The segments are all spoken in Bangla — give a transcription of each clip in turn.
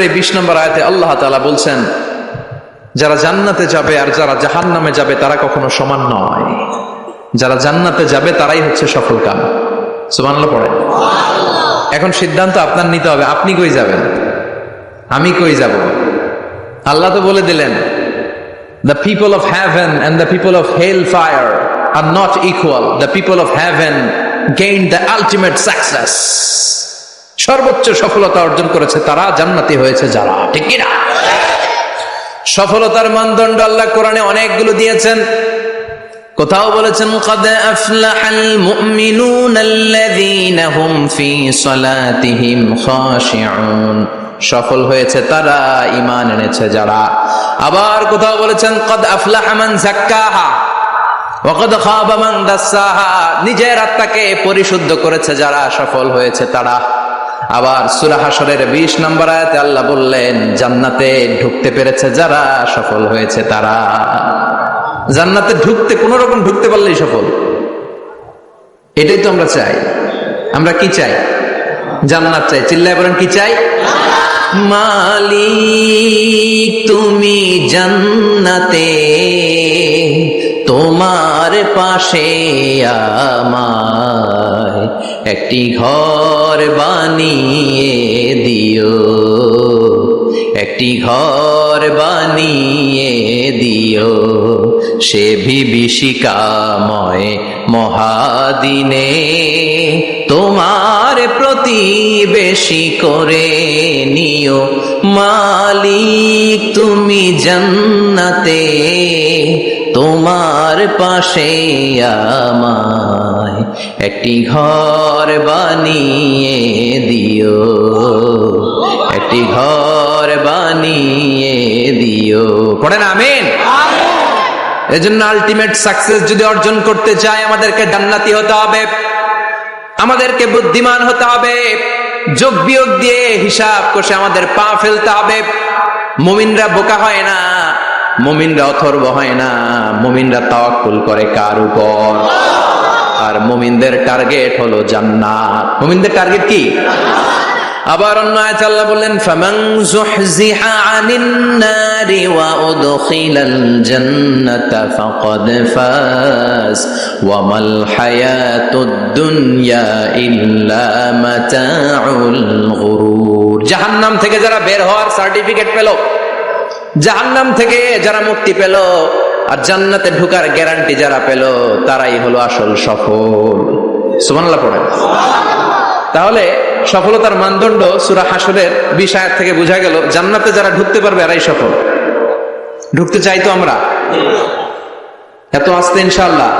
এই 20 নম্বর আয়াতে আল্লাহ তাআলা বলছেন, যারা জান্নাতে যাবে আর যারা জাহান্নামে যাবে, তারা কখনো সমান নয়। যারা জান্নাতে যাবে, তারাই হচ্ছে সফল কাম। সুবহানাল্লাহ পড়ে। এখন সিদ্ধান্ত আপনার নিতে হবে, আপনি কই যাবেন? আমি কই যাব? আল্লাহ তো বলে দিলেন The people of heaven and the people of hellfire are not equal. The people of heaven gained the ultimate success. সর্বোচ্চ সফলতা অর্জন করেছে তারা, জান্নাতি হয়েছে যারা ঠিক কিনা সফলতার মানদণ্ড আল্লাহ কোরআনে অনেকগুলো দিয়েছেন কোথাও বলেছেন, কদ আফলাহাল মুমিনুন আল্লাযীনা হুম ফী সালাতিহিম খাশিউন সফল হয়েছে, তারা ইমান এনেছে যারা। আবার কোথাও বলেছেন, কদ আফলাহমান জাক্কাহা ওকদ খাবামান দাসাহা নিজের আত্মাকে পরিশুদ্ধ করেছে যারা সফল হয়েছে তারা। আবার সুরাহাসরের বিশ নম্বর আয়াতে আল্লাহ বললেন, জান্নাতে ঢুকতে পেরেছে যারা সফল হয়েছে তারা। জান্নাতে ঢুকতে, কোন রকম ঢুকতে পারলেই সফল। এটাই তো আমরা চাই। আমরা কি চাই? জান্নাত চাই। চিল্লায় বলেন, কি চাই? মালিক তুমি জান্নাতে। তোমার পাশে আমায় একটি ঘর বানিয়ে দিও। একটি ঘর বানিয়ে সে বিভীষিকাময় মহাদিনে তোমার প্রতি প্রতিবেশী করে নিও মালিক, তুমি জান্নাতে তোমার পাশে আমায় একটি ঘর বানিয়ে দিও, একটি ঘর বানিয়ে দিও। পড়েন আমিন এজন্য আলটিমেট সাকসেস যদি অর্জন করতে চাই আমাদেরকে জান্নাতি হতে হবে। আমাদেরকে বুদ্ধিমান হতে হবে। যোগ বিয়োগ দিয়ে হিসাব কষে আমাদের পা ফেলতে হবে। মুমিনরা বোকা হয় না, মুমিনরা অথর্ব হয় না, মুমিনরা তাওয়াক্কুল করে কার উপর? আর মুমিনদের টার্গেট হলো জান্নাত। মুমিনদের টার্গেট কি? আবার অন্য আয়াতে বললেন, ফামান যুহজিহা আনিন নারি ওয়া উদখিলাল জান্নাতা ফাকাদ ফাজ ওয়া মাল হায়াতুদ দুনিয়া ইল্লা মাতাউল গুরুর। জাহান্নাম থেকে যারা বের হওয়ার সার্টিফিকেট পেল, জাহান্নাম থেকে যারা মুক্তি পেল আর জান্নাতে ঢোকার গ্যারান্টি যারা পেল, তারাই হলো আসল সফল। সুবহানাল্লাহ পড়েন। তাহলে সফলতার মানদণ্ড সুরা হাসরের আয়াত থেকে বোঝা গেল, জান্নাতে যারা ঢুকতে পারবে এরাই সফল। ঢুকতে চাই তো আমরা? এত আসতে ইনশাল্লাহ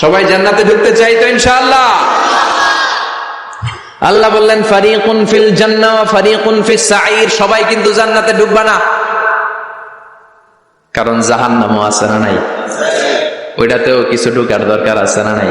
সবাই জান্নাতে ঢুকতে চাই তো ইনশাল্লাহ আল্লাহ বললেন, ফারিকুন ফিল জান্নাহ ওয়া ফারিকুন ফিস সাঈর। সবাই কিন্তু জান্নাতে ঢুকবা না। কারণ জাহান্নামও আছে না নাই? ওইটাতেও কিছু ঢুকার দরকার আছে না নাই?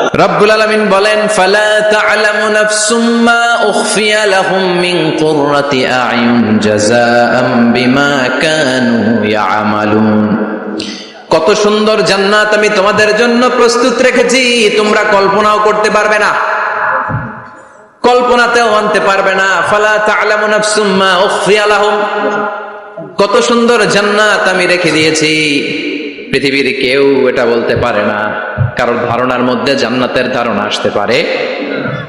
রব্বুল আলামিন বলেন, ফালা তা'লামু নাফসুম মা উখফিয়া লাহুম মিন কুররাতি আ'য়ুন জাযাআম বিমা কত সুন্দর জান্নাত আমি তোমাদের জন্য প্রস্তুত রেখেছি, তোমরা কল্পনাও করতে পারবে না, কল্পনাতেও আনতে পারবে না। ফালা তা'লামু নাফসুম মা উখফিয়া কত সুন্দর জান্নাত আমি রেখে দিয়েছি। পৃথিবীর কেউ এটা বলতে পারে না। কারোর ধারণার মধ্যে জান্নাতের ধারণা আসতে পারে।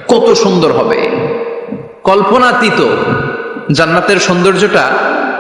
কত সুন্দর হবে। কল্পনাতীত জান্নাতের সৌন্দর্যটা